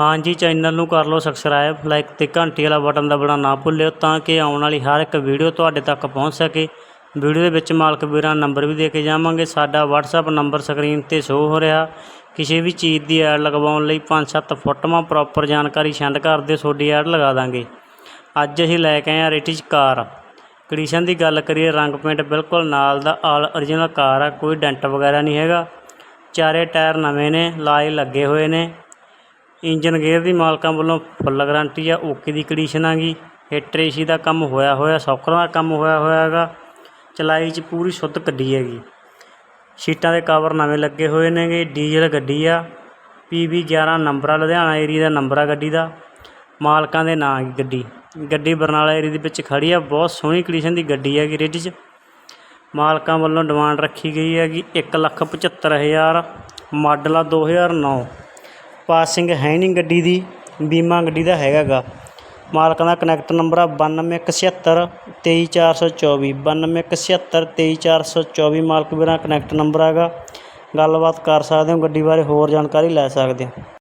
ਹਾਂਜੀ, ਚੈਨਲ ਨੂੰ ਕਰ ਲਓ ਸਬਸਕ੍ਰਾਈਬ ਲਾਈਕ ਤੇ ਘੰਟੀ ਵਾਲਾ ਬਟਨ ਦਬਾਉਣਾ ਨਾ ਭੁੱਲਿਓ ਤਾਂ ਕਿ ਆਉਣ ਵਾਲੀ ਹਰ ਇੱਕ ਵੀਡੀਓ ਤੁਹਾਡੇ ਤੱਕ ਪਹੁੰਚ ਸਕੇ। ਵੀਡੀਓ ਦੇ ਵਿੱਚ ਮਾਲਕ ਵੀਰਾਂ ਦਾ ਨੰਬਰ ਵੀ ਦੇ ਕੇ ਜਾਵਾਂਗੇ। ਸਾਡਾ WhatsApp ਨੰਬਰ ਸਕਰੀਨ ਤੇ ਸ਼ੋ ਹੋ ਰਿਹਾ। ਕਿਸੇ ਵੀ ਚੀਜ਼ ਦੀ ਐਡ ਲਗਵਾਉਣ ਲਈ 5-7 ਫੋਟੋਆਂ ਪ੍ਰੋਪਰ ਜਾਣਕਾਰੀ ਸੈਂਡ ਕਰ ਦਿਓ, ਤੁਹਾਡੀ ਐਡ ਲਗਾ ਦਾਂਗੇ। ਅੱਜ ਅਸੀਂ ਲੈ ਕੇ ਆਏ ਹਾਂ ਰਿਟਿਜ ਕਾਰ ਕੰਡੀਸ਼ਨ ਦੀ ਗੱਲ ਕਰੀਏ, ਰੰਗ ਪੇਂਟ ਬਿਲਕੁਲ ਨਾਲ ਦਾ ਆਲ origignal ਕਾਰ ਆ, ਕੋਈ ਡੈਂਟ ਵਗੈਰਾ ਨਹੀਂ ਹੈਗਾ। ਚਾਰੇ ਟਾਇਰ ਨਵੇਂ ਨੇ, ਲਾਏ ਲੱਗੇ ਹੋਏ ਨੇ। ਇੰਜਨ ਗੇਅਰ ਦੀ ਮਾਲਕਾਂ ਵੱਲੋਂ ਫੁੱਲ ਗਰੰਟੀ ਆ, ਓਕੇ ਦੀ ਕੰਡੀਸ਼ਨ ਆਗੀ ਹੀਟਰ ਏਸੀ ਦਾ ਕੰਮ ਹੋਇਆ ਹੋਇਆ, ਸੌਕਰਾਂ ਦਾ ਕੰਮ ਹੋਇਆ ਹੋਇਆ ਹੈਗਾ। ਚਲਾਈ 'ਚ ਪੂਰੀ ਸ਼ੁੱਧ ਗੱਡੀ ਹੈਗੀ। ਸੀਟਾਂ ਦੇ ਕਵਰ ਨਵੇਂ ਲੱਗੇ ਹੋਏ ਨੇਗੇ, ਡੀਜ਼ਲ ਗੱਡੀ ਆ। ਪੀਬੀ 11 ਨੰਬਰ ਆ ਲੁਧਿਆਣਾ ਏਰੀਆ ਦਾ ਨੰਬਰ ਆ ਗੱਡੀ ਦਾ। ਮਾਲਕਾਂ ਦੇ ਨਾਂ ਦੀ ਗੱਡੀ। ਗੱਡੀ ਬਰਨਾਲਾ ਏਰੀਆ ਦੇ ਵਿੱਚ ਖੜੀ ਆ, ਬਹੁਤ ਸੋਹਣੀ ਕੰਡੀਸ਼ਨ ਦੀ ਗੱਡੀ ਹੈਗੀ ਰਿੱਡ 'ਚ। ਮਾਲਕਾਂ ਵੱਲੋਂ ਡਿਮਾਂਡ ਰੱਖੀ ਗਈ ਹੈਗੀ, ਇੱਕ ਲੱਖ ਪਝੱਤਰ ਹਜ਼ਾਰ, ਮਾਡਲ ਆ 2009 ਪਾਸਿੰਗ ਹੈ ਨਹੀਂ ਗੱਡੀ ਦੀ, ਬੀਮਾ ਗੱਡੀ ਦਾ ਹੈਗਾ ਗਾ ਮਾਲਕ ਦਾ ਕਨੈਕਟ ਨੰਬਰ ਆ ਬਾਨਵੇਂ ਇੱਕ ਛਿਹੱਤਰ ਤੇਈ ਚਾਰ ਸੌ ਚੌਵੀ, ਬਾਨਵੇਂ ਇੱਕ ਛਿਹੱਤਰ ਤੇਈ ਚਾਰ ਸੌ ਚੌਵੀ ਮਾਲਕ ਵੀਰਾਂ ਕਨੈਕਟ ਨੰਬਰ ਹੈਗਾ ਗੱਲਬਾਤ ਕਰ ਸਕਦੇ ਹੋ, ਗੱਡੀ ਬਾਰੇ ਹੋਰ ਜਾਣਕਾਰੀ ਲੈ ਸਕਦੇ ਹੋ।